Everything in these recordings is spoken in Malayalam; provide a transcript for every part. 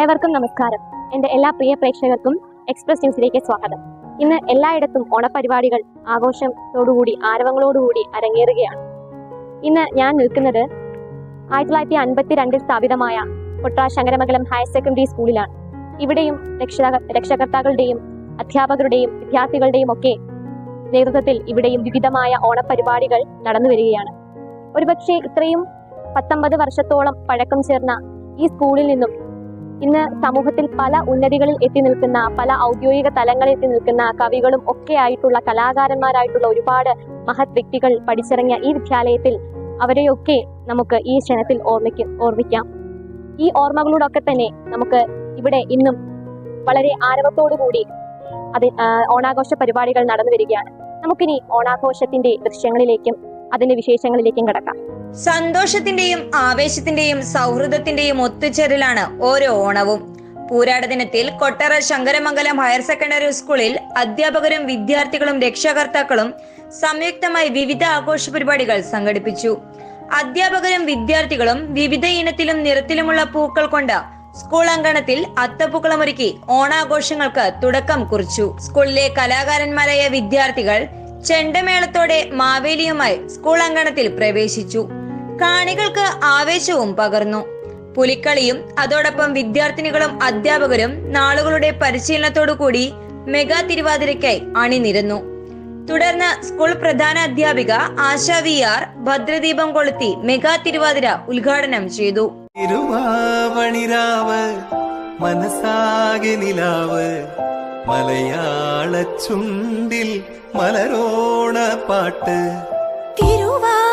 ഏവർക്കും നമസ്കാരം. എന്റെ എല്ലാ പ്രിയ പ്രേക്ഷകർക്കും എക്സ്പ്രസ് ന്യൂസിലേക്ക് സ്വാഗതം. ഇന്ന് എല്ലായിടത്തും ഓണപരിപാടികൾ ആഘോഷത്തോടുകൂടി ആരവങ്ങളോടുകൂടി അരങ്ങേറുകയാണ്. ഇന്ന് ഞാൻ നിൽക്കുന്നത് ആയിരത്തി തൊള്ളായിരത്തി അൻപത്തി രണ്ടിൽ സ്ഥാപിതമായ കൊട്ടാ ശങ്കരമംഗലം ഹയർ സെക്കൻഡറി സ്കൂളിലാണ് ഇവിടെയും രക്ഷക രക്ഷകർത്താക്കളുടെയും അധ്യാപകരുടെയും വിദ്യാർത്ഥികളുടെയും ഒക്കെ നേതൃത്വത്തിൽ ഇവിടെയും വിവിധമായ ഓണപരിപാടികൾ നടന്നു വരികയാണ്. ഒരുപക്ഷെ ഇത്രയും പത്തൊമ്പത് വർഷത്തോളം പഴക്കം ചേർന്ന ഈ സ്കൂളിൽ നിന്നും ഇന്ന് സമൂഹത്തിൽ പല ഉന്നതികളിൽ എത്തി നിൽക്കുന്ന പല ഔദ്യോഗിക തലങ്ങളിൽ എത്തി നിൽക്കുന്ന കവികളും ഒക്കെ ആയിട്ടുള്ള കലാകാരന്മാരായിട്ടുള്ള ഒരുപാട് മഹത് വ്യക്തികൾ പഠിച്ചിറങ്ങിയ ഈ വിദ്യാലയത്തിൽ അവരെയൊക്കെ നമുക്ക് ഈ ക്ഷണത്തിൽ ഓർമ്മിക്കും ഓർമ്മിക്കാം. ഈ ഓർമ്മകളോടൊക്കെ തന്നെ നമുക്ക് ഇവിടെ ഇന്നും വളരെ ആരവത്തോടുകൂടി അത് ഓണാഘോഷ പരിപാടികൾ നടന്നു വരികയാണ്. നമുക്കിനി ഓണാഘോഷത്തിന്റെ ദൃശ്യങ്ങളിലേക്കും അതിന്റെ വിശേഷങ്ങളിലേക്കും കടക്കാം. സന്തോഷത്തിന്റെയും ആവേശത്തിന്റെയും സൗഹൃദത്തിന്റെയും ഒത്തുചേരലാണ് ഓരോ ഓണവും. പൂരാട ദിനത്തിൽ കൊട്ടറ ശങ്കരമംഗലം ഹയർ സെക്കൻഡറി സ്കൂളിൽ അധ്യാപകരും വിദ്യാർത്ഥികളും രക്ഷകർത്താക്കളും സംയുക്തമായി വിവിധ ആഘോഷ പരിപാടികൾ സംഘടിപ്പിച്ചു. അധ്യാപകരും വിദ്യാർത്ഥികളും വിവിധ ഇനത്തിലും നിറത്തിലുമുള്ള പൂക്കൾ കൊണ്ട് സ്കൂൾ അങ്കണത്തിൽ അത്തപ്പൂക്കളമൊരുക്കി ഓണാഘോഷങ്ങൾക്ക് തുടക്കം കുറിച്ചു. സ്കൂളിലെ കലാകാരന്മാരായ വിദ്യാർത്ഥികൾ ചെണ്ടമേളത്തോടെ മാവേലിയുമായി സ്കൂൾ അങ്കണത്തിൽ പ്രവേശിച്ചു. കാണികൾക്ക് ആവേശവും പകർന്നു. പുലിക്കളിയും അതോടൊപ്പം വിദ്യാർത്ഥിനികളും അധ്യാപകരും നാളുകളുടെ പരിശീലനത്തോടു കൂടി മെഗാ തിരുവാതിരയ്ക്കായി അണിനിരന്നു. തുടർന്ന് സ്കൂൾ പ്രധാന അധ്യാപിക ആശ വി ആർ ഭദ്രദീപം കൊളുത്തി മെഗാ തിരുവാതിര ഉദ്ഘാടനം ചെയ്തു. തിരുവാവണിരാവ് മനസാകെ നിലാവ് മലയാള ചുണ്ടിൽ മലരോണ പാട്ട്. തിരുവാവണിരാവ്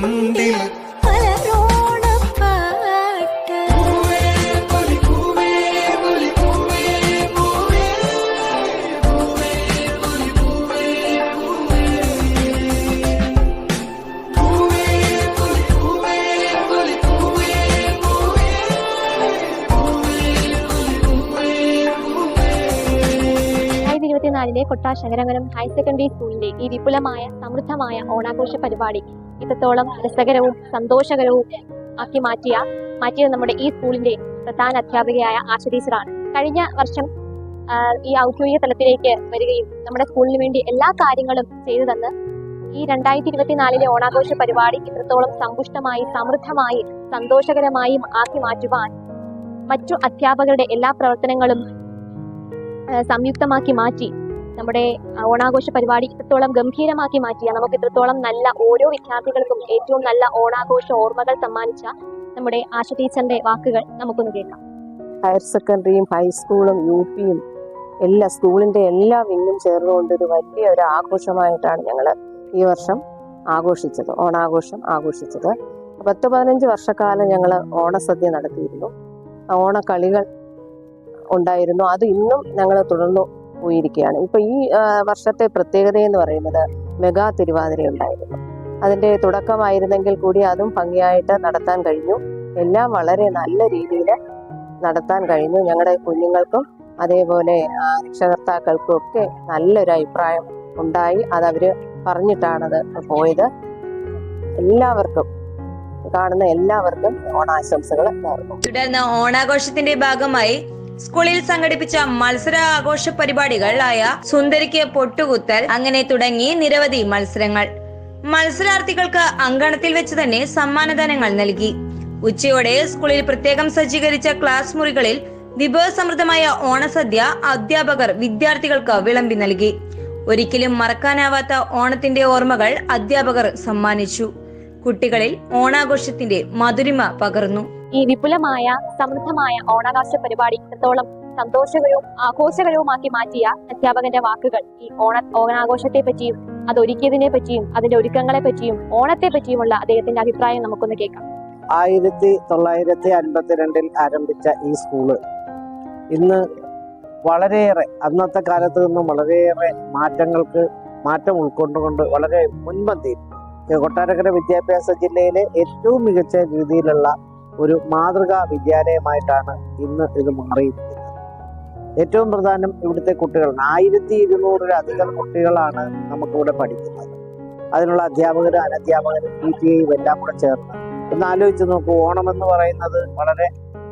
ചുണ്ടിൽ ഇരുപത്തിനാലിലെ കൊട്ടാ ഹയർ സെക്കൻഡറി സ്കൂളിന്റെ ഈ വിപുലമായ സമൃദ്ധമായ ഓണാഘോഷ പരിപാടി ഇത്രത്തോളം രസകരവും സന്തോഷകരവും ആക്കി മാറ്റിയ മാറ്റിയത് നമ്മുടെ ഈ സ്കൂളിന്റെ പ്രധാന അധ്യാപികയായ ആശ ടീച്ചറാണ് കഴിഞ്ഞ വർഷം ഈ ഔദ്യോഗിക തലത്തിലേക്ക് വരികയും നമ്മുടെ സ്കൂളിന് വേണ്ടി എല്ലാ കാര്യങ്ങളും ചെയ്തു തന്ന് ഈ രണ്ടായിരത്തി ഇരുപത്തിനാലിലെ ഓണാഘോഷ പരിപാടി ഇത്രത്തോളം സമ്പുഷ്ടമായി സമൃദ്ധമായി സന്തോഷകരമായി ആക്കി മാറ്റുവാൻ മറ്റു അധ്യാപകരുടെ എല്ലാ പ്രവർത്തനങ്ങളും സംയുക്തമാക്കി മാറ്റി നമ്മുടെ ഓണാഘോഷ പരിപാടി ഇത്രത്തോളം ഗംഭീരമാക്കി മാറ്റിയ നമുക്ക് ഇത്രത്തോളം നല്ല ഓരോ വിദ്യാർത്ഥികൾക്കും ഏറ്റവും നല്ല ഓണാഘോഷ ഓർമ്മകൾ സമ്മാനിച്ച നമ്മുടെ ആശ ടീച്ചറിന്റെ വാക്കുകൾ നമുക്കൊന്ന് കേൾക്കാം. ഹയർ സെക്കൻഡറിയും ഹൈസ്കൂളും യു പിയും എല്ലാ സ്കൂളിന്റെ എല്ലാ വിങ്ങും ചേർന്നുകൊണ്ട് ഒരു വലിയ ഒരു ആഘോഷമായിട്ടാണ് ഞങ്ങൾ ഈ വർഷം ആഘോഷിച്ചത് ഓണാഘോഷം ആഘോഷിച്ചത്. പത്ത് പതിനഞ്ച് വർഷക്കാലം ഞങ്ങൾ ഓണസദ്യ നടത്തിയിരുന്നു. ഓണക്കളികൾ ഉണ്ടായിരുന്നു. അത് ഇന്നും ഞങ്ങൾ തുടർന്നു പോയിരിക്കുകയാണ്. ഇപ്പൊ ഈ വർഷത്തെ പ്രത്യേകത എന്ന് പറയുന്നത് മെഗാ തിരുവാതിര ഉണ്ടായിരുന്നു. അതിന്റെ തുടക്കമായിരുന്നെങ്കിൽ കൂടി അതും ഭംഗിയായിട്ട് നടത്താൻ കഴിഞ്ഞു. എല്ലാം വളരെ നല്ല രീതിയിൽ നടത്താൻ കഴിഞ്ഞു. ഞങ്ങളുടെ കുഞ്ഞുങ്ങൾക്കും അതേപോലെ രക്ഷകർത്താക്കൾക്കും ഒക്കെ നല്ലൊരു അഭിപ്രായം ഉണ്ടായി. അതവർ പറഞ്ഞിട്ടാണത് പോയത്. എല്ലാവർക്കും കാണുന്ന എല്ലാവർക്കും ഓണാശംസകൾ തുടർന്ന് ഓണാഘോഷത്തിന്റെ ഭാഗമായി സ്കൂളിൽ സംഘടിപ്പിച്ച മത്സര ആഘോഷ പരിപാടികളായ സുന്ദരിക്ക് പൊട്ടുകുത്തൽ അങ്ങനെ തുടങ്ങി നിരവധി മത്സരങ്ങൾ. മത്സരാർത്ഥികൾക്ക് അങ്കണത്തിൽ വെച്ച് തന്നെ സമ്മാനദാനങ്ങൾ നൽകി. ഉച്ചയോടെ സ്കൂളിൽ പ്രത്യേകം സജ്ജീകരിച്ച ക്ലാസ് മുറികളിൽ വിഭവസമൃദ്ധമായ ഓണസദ്യ അധ്യാപകർ വിദ്യാർത്ഥികൾക്ക് വിളമ്പി നൽകി. ഒരിക്കലും മറക്കാനാവാത്ത ഓണത്തിന്റെ ഓർമ്മകൾ അധ്യാപകർ സമ്മാനിച്ചു. കുട്ടികളിൽ ഓണാഘോഷത്തിന്റെ മധുരിമ പകർന്നു. ഈ വിപുലമായ സമൃദ്ധമായ ഓണാകാശ പരിപാടി എത്രത്തോളം സന്തോഷകരവും ആഘോഷകരവുമാക്കി മാറ്റിയ അധ്യാപകന്റെ വാക്കുകൾ. ഈ ഓണ ഓണാഘോഷത്തെ പറ്റിയും അത് ഒരുക്കിയതിനെ പറ്റിയും അതിന്റെ ഒരുക്കങ്ങളെ പറ്റിയും ഓണത്തെ പറ്റിയുമുള്ള അദ്ദേഹത്തിന്റെ അഭിപ്രായം നമുക്കൊന്ന് കേൾക്കാം. ആയിരത്തി തൊള്ളായിരത്തി അൻപത്തിരണ്ടിൽ ആരംഭിച്ച ഈ സ്കൂൾ ഇന്ന് വളരെയേറെ അന്നത്തെ കാലത്ത് നിന്നും വളരെയേറെ മാറ്റങ്ങൾക്ക് മാറ്റം ഉൾക്കൊണ്ടുകൊണ്ട് വളരെ മുൻപന്തിയിൽ കൊട്ടാരക്കര വിദ്യാഭ്യാസ ജില്ലയിലെ ഏറ്റവും മികച്ച രീതിയിലുള്ള ഒരു മാതൃകാ വിദ്യാലയമായിട്ടാണ് ഇന്ന് ഇത് മാറിയിരിക്കുന്നത്. ഏറ്റവും പ്രധാനം ഇവിടുത്തെ കുട്ടികൾ ആയിരത്തി ഇരുന്നൂറിലധികം കുട്ടികളാണ് നമുക്കിവിടെ പഠിക്കുന്നത്. അതിനുള്ള അധ്യാപകരും അനധ്യാപകരും പി ടി എയും എല്ലാം കൂടെ ചേർന്ന് ഒന്ന് ആലോചിച്ച് നോക്കൂ ഓണം എന്ന് പറയുന്നത് വളരെ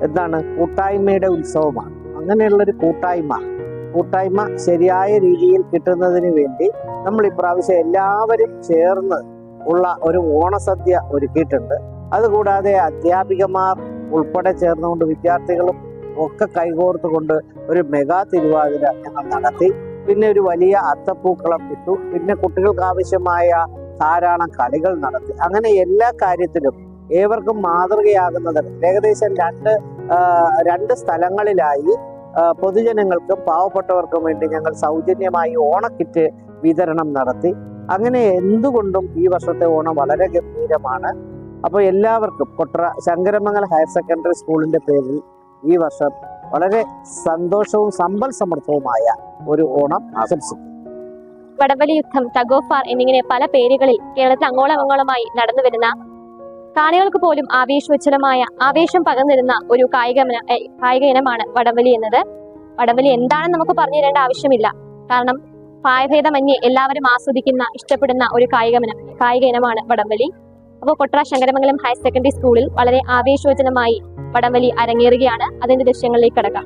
എന്താണ് കൂട്ടായ്മയുടെ ഉത്സവമാണ്. അങ്ങനെയുള്ളൊരു കൂട്ടായ്മ കൂട്ടായ്മ ശരിയായ രീതിയിൽ കിട്ടുന്നതിന് വേണ്ടി നമ്മൾ ഇപ്രാവശ്യം എല്ലാവരും ചേർന്ന് ഉള്ള ഒരു ഓണസദ്യ ഒരുക്കിയിട്ടുണ്ട്. അതുകൂടാതെ അധ്യാപികമാർ ഉൾപ്പെടെ ചേർന്നുകൊണ്ട് വിദ്യാർത്ഥികളും ഒക്കെ കൈകോർത്തുകൊണ്ട് ഒരു മെഗാ തിരുവാതിര ഞങ്ങൾ നടത്തി. പിന്നെ ഒരു വലിയ അത്തപ്പൂക്കളം ഇട്ടു. പിന്നെ കുട്ടികൾക്ക് ആവശ്യമായ ധാരാളം കളികൾ നടത്തി. അങ്ങനെ എല്ലാ കാര്യത്തിലും ഏവർക്കും മാതൃകയാകുന്നത് ഏകദേശം രണ്ട് രണ്ട് സ്ഥലങ്ങളിലായി. പൊതുജനങ്ങൾക്കും പാവപ്പെട്ടവർക്കും വേണ്ടി ഞങ്ങൾ സൗജന്യമായി ഓണക്കിറ്റ് വിതരണം നടത്തി. അങ്ങനെ എന്തുകൊണ്ടും ഈ വർഷത്തെ ഓണം വളരെ ഗംഭീരമാണ്. അപ്പോൾ എല്ലാവർക്കും കൊട്ര ശങ്കരമംഗൽ ഹയർ സെക്കൻഡറി സ്കൂളിന്റെ പേരിൽ ഈ വർഷം വളരെ സന്തോഷവും സമ്പൽ സമൃദ്ധവുമായ ഒരു ഓണം ആശംസിക്കും വടവലി യുദ്ധം തഗോഫാർ എന്നിങ്ങനെ പല പേരുകളിൽ കേരളത്തിൽ അങ്ങോളം അങ്ങോളമായി നടന്നു വരുന്ന കാണികൾക്ക് പോലും ആവേശോജ്വലമായ ആവേശം പകർന്നിരുന്ന ഒരു കായിക കായിക ഇനമാണ് വടംവലി എന്നത്. വടവലി എന്താണെന്ന് നമുക്ക് പറഞ്ഞു തരേണ്ട ആവശ്യമില്ല. കാരണം പ്രായഭേദമന്യേ എല്ലാവരും ആസ്വദിക്കുന്ന ഇഷ്ടപ്പെടുന്ന ഒരു കായിക കായിക ഇനമാണ് വടംവലി. അപ്പോൾ കൊട്ടറ ശങ്കരമംഗലം ഹയർ സെക്കൻഡറി സ്കൂളിൽ വളരെ ആവേശോജനമായി വടംവലി അരങ്ങേറുകയാണ്. അതിന്റെ ദൃശ്യങ്ങളിലേക്ക് കടക്കാം.